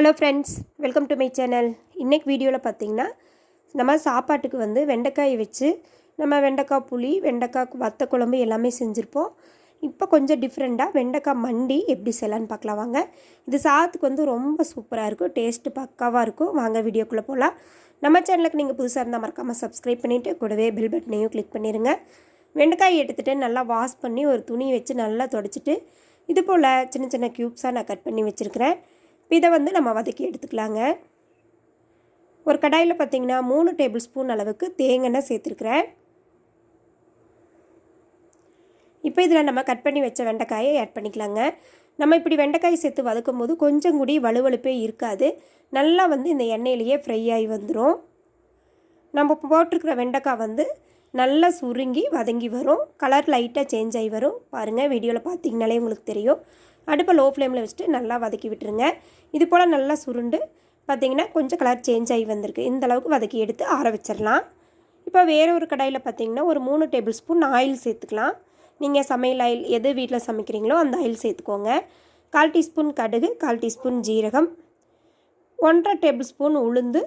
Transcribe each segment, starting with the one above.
Hello friends welcome to my channel இன்றைக்கி வீடியோவில் பார்த்தீங்கன்னா நம்ம சாப்பாட்டுக்கு வந்து வெண்டைக்காய் வச்சு நம்ம வெண்டைக்காய் புளி வெண்டைக்காய் வத்த குழம்பு எல்லாமே செஞ்சுருப்போம். இப்போ கொஞ்சம் டிஃப்ரெண்ட்டாக வெண்டைக்காய் மண்டி எப்படி செய்யலான்னு பார்க்கலாம் வாங்க. இது சாதத்துக்கு வந்து ரொம்ப சூப்பராக இருக்கும். டேஸ்ட்டு பக்காவாக இருக்கும். வாங்க வீடியோக்குள்ளே போகலாம் நம்ம சேனலுக்கு நீங்கள் புதுசாக இருந்தால் மறக்காமல் சப்ஸ்கிரைப் பண்ணிவிட்டு கூடவே பெல் பட்டனையும் கிளிக் பண்ணிடுங்க வெண்டைக்காய் எடுத்துகிட்டு நல்லா வாஷ் பண்ணி ஒரு துணி வச்சு நல்லா தொடச்சிட்டு இது போல் சின்ன சின்ன க்யூப்ஸாக நான் கட் பண்ணி வச்சுருக்கிறேன். இதை வந்து நம்ம வதக்கி எடுத்துக்கலாங்க. ஒரு கடாயில் பார்த்தீங்கன்னா மூணு டேபிள் ஸ்பூன் அளவுக்கு தேங்காய் சேர்த்துருக்குறேன். இப்போ இதில் நம்ம கட் பண்ணி வச்ச வெண்டைக்காயை ஆட் பண்ணிக்கலாங்க. நம்ம இப்படி வெண்டைக்காய் சேர்த்து வதக்கும் போது கொஞ்சம் கூடி வலுவலுப்பே இருக்காது. நல்லா வந்து இந்த எண்ணெயிலேயே ஃப்ரை ஆகி வந்துடும் நம்ம போட்டிருக்கிற வெண்டைக்காய் வந்து நல்லா சுருங்கி வதங்கி வரும். கலர் லைட்டாக சேஞ்ச் ஆகி வரும். பாருங்கள் வீடியோவில் பார்த்தீங்கனாலே உங்களுக்கு தெரியும். அடுப்பை லோ ஃப்ளேமில் வச்சுட்டு நல்லா வதக்கி விட்டுருங்க. இது போல் நல்லா சுருண்டு பார்த்திங்கன்னா கொஞ்சம் கலர் சேஞ்ச் ஆகி வந்திருக்கு. இந்த அளவுக்கு வதக்கி எடுத்து ஆற வச்சிடலாம். இப்போ வேறு ஒரு கடாயில் பார்த்தீங்கன்னா ஒரு மூணு டேபிள் ஸ்பூன் ஆயில் சேர்த்துக்கலாம். நீங்கள் சமையல் ஆயில் எது வீட்டில் சமைக்கிறீங்களோ அந்த ஆயில் சேர்த்துக்கோங்க. கால் டீஸ்பூன் கடுகு கால் டீஸ்பூன் ஜீரகம் ஒன்றரை டேபிள் ஸ்பூன் உளுந்து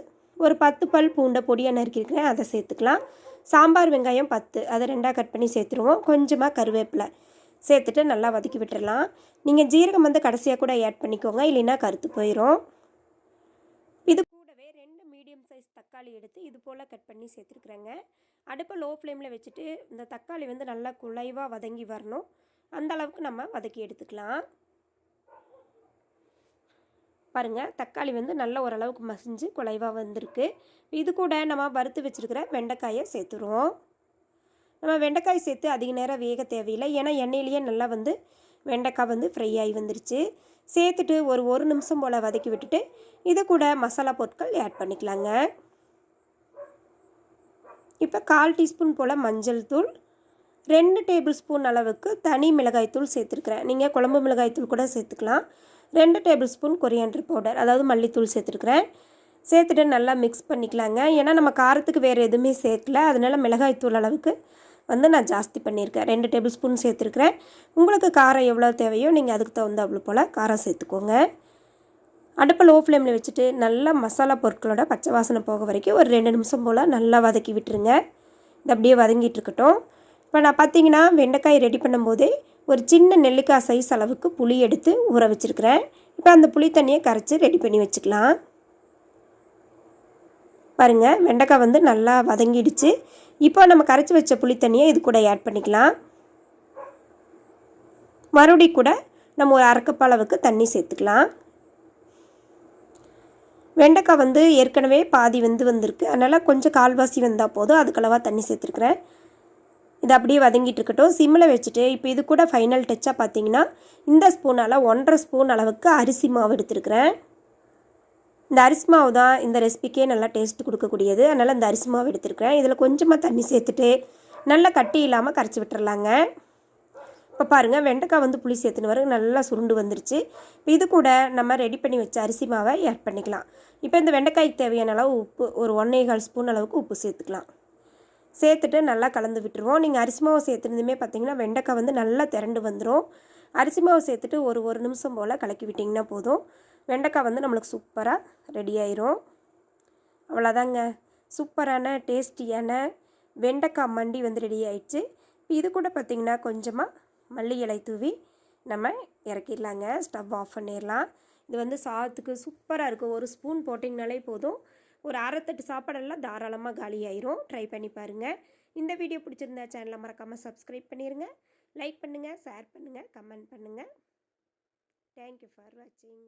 ஒரு பத்து பல் பூண்டை பொடியாக நறுக்கிருக்கிறேன் அதை சேர்த்துக்கலாம். சாம்பார் வெங்காயம் பத்து அதை ரெண்டாக கட் பண்ணி சேர்த்துருவோம். கொஞ்சமாக கருவேப்பிலை. சேர்த்துட்டு நல்லா வதக்கி விட்டுறலாம். நீங்கள் ஜீரகம் வந்து கடைசியாக கூட ஆட் பண்ணிக்கோங்க. இல்லைன்னா கருத்து போயிடும் இது கூடவே ரெண்டு மீடியம் சைஸ் தக்காளி எடுத்து இது போல் கட் பண்ணி சேர்த்துருக்குறேங்க. அடுப்பை லோ ஃப்ளேமில் வச்சுட்டு இந்த தக்காளி வந்து நல்லா குலைவாக வதங்கி வரணும். அந்த அளவுக்கு நம்ம வதக்கி எடுத்துக்கலாம். பாருங்கள் தக்காளி வந்து நல்ல ஓரளவுக்கு மசிஞ்சு குலைவாக வந்திருக்கு. இது கூட நம்ம வறுத்து வச்சுருக்கிற வெண்டைக்காயை சேர்த்துருவோம். நம்ம வெண்டைக்காய் சேர்த்து அதிக நேரம் வேக தேவையில்லை. ஏன்னா எண்ணெயிலேயே நல்லா வந்து வெண்டைக்காய் வந்து ஃப்ரை ஆகி வந்துருச்சு. சேர்த்துட்டு ஒரு ஒரு நிமிஷம் போல் வதக்கி விட்டுட்டு இது கூட மசாலா பொருட்கள் ஆட் பண்ணிக்கலாங்க. இப்போ கால் டீஸ்பூன் போல் மஞ்சள் தூள் ரெண்டு டேபிள் ஸ்பூன் அளவுக்கு தனி மிளகாய் தூள் சேர்த்துருக்குறேன். நீங்கள் குழம்பு மிளகாய் தூள் கூட சேர்த்துக்கலாம். ரெண்டு டேபிள் ஸ்பூன் கொரியாண்டர் பவுடர் அதாவது மல்லித்தூள் சேர்த்துருக்குறேன். சேர்த்துட்டு நல்லா மிக்ஸ் பண்ணிக்கலாங்க. ஏன்னா நம்ம காரத்துக்கு வேறு எதுவுமே சேர்க்கல. அதனால் மிளகாய்த்தூள் அளவுக்கு வந்து நான் ஜாஸ்தி பண்ணியிருக்கேன். ரெண்டு டேபிள் ஸ்பூன் சேர்த்துருக்குறேன். உங்களுக்கு காரம் எவ்வளோ தேவையோ நீங்கள் அதுக்கு தகுந்த அவ்வளோ போல் காரம் சேர்த்துக்கோங்க. அடுப்பை லோ ஃப்ளேமில் வச்சுட்டு நல்லா மசாலா பொருட்களோட பச்சை வாசனை போக வரைக்கும் ஒரு ரெண்டு நிமிஷம் போல் நல்லா வதக்கி விட்டுருங்க. இது அப்படியே வதங்கிட்டு இருக்கட்டும். இப்போ நான் பார்த்தீங்கன்னா வெண்டைக்காய் ரெடி பண்ணும்போதே ஒரு சின்ன நெல்லிக்காய் சைஸ் அளவுக்கு புளி எடுத்து ஊற வச்சுருக்கிறேன். இப்போ அந்த புளி தண்ணியை கரைச்சி ரெடி பண்ணி வச்சுக்கலாம். பாருங்கள் வெண்டைக்காய் வந்து நல்லா வதங்கிடுச்சு. இப்போ நம்ம கரைச்சி வச்ச புளி தண்ணியை இது கூட ஆட் பண்ணிக்கலாம். மறுபடி கூட நம்ம ஒரு அரைக்கப் அளவுக்கு தண்ணி சேர்த்துக்கலாம். வெண்டைக்காய் வந்து ஏற்கனவே பாதி வந்து வந்திருக்கு. அதனால் கொஞ்சம் கால்வாசி வந்தால் போதும். அதுக்களவாக தண்ணி சேர்த்துருக்குறேன். இது அப்படியே வதங்கிட்டு இருக்கட்டும். சிம்மில் வச்சுட்டு இப்போ இது கூட ஃபைனல் டச்சாக பார்த்தீங்கன்னா இந்த ஸ்பூனால் ஒன்றரை ஸ்பூன் அளவுக்கு அரிசி மாவு எடுத்துருக்குறேன். இந்த அரிசி மாவு தான் இந்த ரெசிபிக்கே நல்லா டேஸ்ட் கொடுக்கக்கூடியது. அதனால் இந்த அரிசி மாவு எடுத்துருக்கிறேன். இதில் கொஞ்சமாக தண்ணி சேர்த்துட்டு நல்லா கட்டி இல்லாமல் கரைச்சி விட்டுறலாங்க. இப்போ பாருங்கள் வெண்டைக்காய் வந்து புளி சேர்த்துன்னு வர நல்லா சுருண்டு வந்துருச்சு. இப்போ இது கூட நம்ம ரெடி பண்ணி வச்ச அரிசி மாவை ஆட் பண்ணிக்கலாம். இப்போ இந்த வெண்டைக்காய்க்கு தேவையான அளவு உப்பு ஒரு ஒன்றே கால் ஸ்பூன் அளவுக்கு உப்பு சேர்த்துக்கலாம். சேர்த்துட்டு நல்லா கலந்து விட்டுருவோம். நீங்கள் அரிசி மாவு சேர்த்துருந்துமே பார்த்தீங்கன்னா வெண்டைக்காய் வந்து நல்லா திரண்டு வந்துடும் அரிசி மாவு சேர்த்துட்டு ஒரு ஒரு நிமிஷம் போல் கலக்கி விட்டிங்கன்னா போதும். வெண்டைக்காய் வந்து நம்மளுக்கு சூப்பராக ரெடி ஆயிரும். அவ்வளோதாங்க. சூப்பரான டேஸ்டியான வெண்டைக்காய் மண்டி வந்து ரெடி ஆயிடுச்சு. இது கூட பார்த்திங்கன்னா கொஞ்சமாக மல்லி இலை தூவி நம்ம இறக்கிடலாங்க. ஸ்டவ் ஆஃப் பண்ணிடலாம். இது வந்து சாதத்துக்கு சூப்பராக இருக்கும். ஒரு ஸ்பூன் போட்டிங்கனாலே போதும். ஒரு அரைத்தட்டு சாப்பாடெல்லாம் தாராளமாக காலி ஆயிரும். ட்ரை பண்ணி பாருங்கள் இந்த வீடியோ பிடிச்சிருந்தா சேனலை மறக்காமல் சப்ஸ்கிரைப் பண்ணிடுங்க லைக் பண்ணுங்கள் ஷேர் பண்ணுங்கள் கமெண்ட் பண்ணுங்கள் தேங்க்யூ ஃபார் வாட்சிங்